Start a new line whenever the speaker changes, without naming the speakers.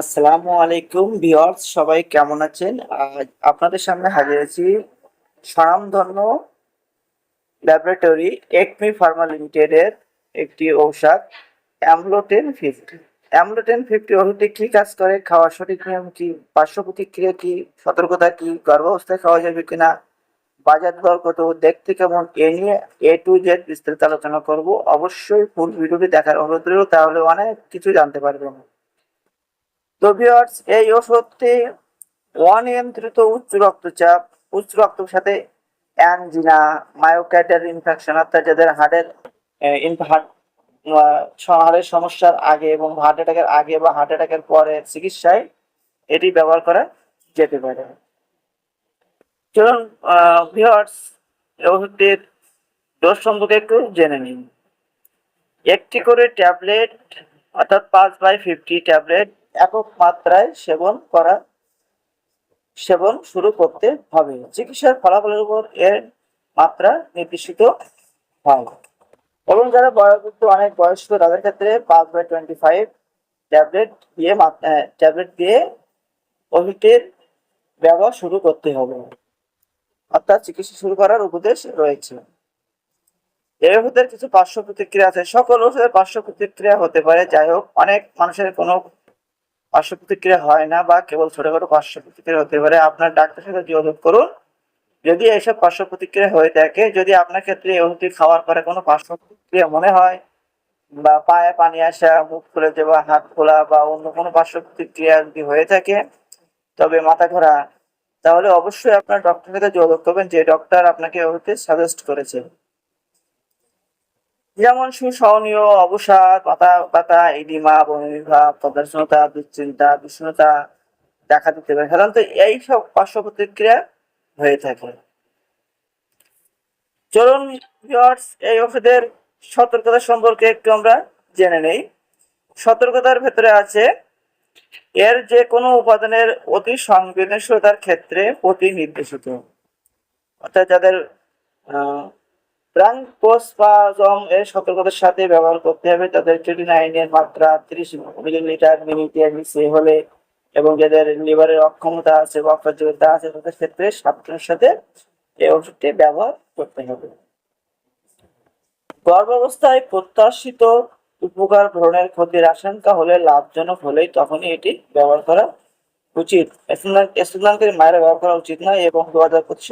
আসসালামু আলাইকুম ভিউয়ার্স, সবাই কেমন আছেন? আপনাদের সামনে হাজির আছি স্বনামধন্য ল্যাবরেটরি একমি ফার্মা লিমিটেডের একটি ঔষধ, অ্যামলোটেন ফিফটি। অ্যামলোটেন ফিফটি ওষুধটি কী কাজ করে, খাওয়ার সঠিক নিয়ম কি, পার্শ্ব প্রতিক্রিয়া কি, সতর্কতা কি, গর্ভাবস্থায় খাওয়া যাবে কিনা, বাজার দর কত, দেখতে কেমন, এ নিয়ে এ টু জেড বিস্তারিত আলোচনা করব। অবশ্যই ফুল ভিডিওটি দেখার অনুরোধ তাহলে অনেক কিছু জানতে পারবেন। তো ভিউয়ার্স এই ওষুধটি অনিয়ন্ত্রিত উচ্চ রক্তচাপ, উচ্চ রক্তের সাথে অ্যানজিনা মায়োকার্ডিয়াল ইনফেকশন অর্থাৎ যাদের হার্টের হার্ট হার্টের সমস্যার আগে এবং হার্ট অ্যাটাকের আগে বা হার্ট অ্যাটাকের পরে চিকিৎসায় এটি ব্যবহার করা যেতে পারে। চলুন ভিউয়ার্স এই ওষুধটির ডোজ সম্পর্কে একটু জেনে নিন একটি করে ট্যাবলেট অর্থাৎ পাঁচ বাই ফিফটি ট্যাবলেট একক মাত্রায় সেবন করা, সেবন শুরু করতে হবে। চিকিৎসার ফলাফলের উপর এর মাত্রা নির্দেশিত হয়। এবং যারা বয়োবৃদ্ধ, অনেক বয়স্ক, তাদের ক্ষেত্রে পাঁচ বাই টোয়েন্টি ফাইভ ট্যাবলেট দিয়ে ট্যাবলেট দিয়ে ওষুধটির ব্যবহার শুরু করতে হবে। অর্থাৎ চিকিৎসা শুরু করার উপদেশ রয়েছে। এই ওষুধের কিছু পার্শ্ব প্রতিক্রিয়া আছে। সকল ওষুধের পার্শ্ব প্রতিক্রিয়া হতে পারে। যাই হোক, অনেক মানুষের কোনো পার্শ্ব প্রতিক্রিয়া হয় না বা কেবল ছোটখাটো পার্শ্ব প্রতিক্রিয়া হতে পারে, আপনার ডাক্তারের সাথে যোগাযোগ করুন। যদি এইসব পার্শ্ব প্রতিক্রিয়া হয়ে থাকে, যদি আপনার ক্ষেত্রে এই ওষুধটি খাওয়ার পরে কোনো পার্শ্ব প্রতিক্রিয়া মনে হয় বা পায়ে পানি আসা, মুখ খুলে যাওয়া, হাত খোলা বা অন্য কোনো পার্শ্ব প্রতিক্রিয়া যদি হয়ে থাকে, তবে মাথা ঘোরা, তাহলে অবশ্যই আপনার ডক্টরের সাথে যোগাযোগ করবেন যে ডক্টর আপনাকে ওষুধটি সাজেস্ট করেছে। যেমন সুসহনীয় অবসাদ, পাতা পাতা ইডিমা বমিভাব প্রদর্শনতা দুশ্চিন্তা, বিষণ্ণতা দেখা দিতে পারে। সাধারণত এই সব পার্শ্ব প্রতিক্রিয়া হয়ে থাকে। চলুন এই ওষুধের সতর্কতা সম্পর্কে একটু আমরা জেনে নেই। সতর্কতার ভেতরে আছে, এর যে কোনো উপাদানের অতি সংবেদনশীলতার ক্ষেত্রে প্রতি নির্দেশিত অর্থাৎ যাদের আহ ব্রাঙ্কোস্পাজম এর সতর্কতার সাথে ব্যবহার করতে হবে। তাদের ট্রিটিনাইনের মাত্রা ত্রিশ মিলিলিটার মিনিটের নিচে হলে এবং যাদের লিভারের অক্ষমতা আছে বা আছে, তাদের ক্ষেত্রে সাবধানের সাথে এই ওষুধটি ব্যবহার করতে হবে। গর্ভাবস্থায় প্রত্যাশিত উপকার ভ্রণের ক্ষতির আশঙ্কা হলে, লাভজনক হলেই তখনই এটি ব্যবহার করা উচিত। স্তনান্তকারী মায়েরা ব্যবহার করা উচিত নয় এবং দু হাজার পঁচিশ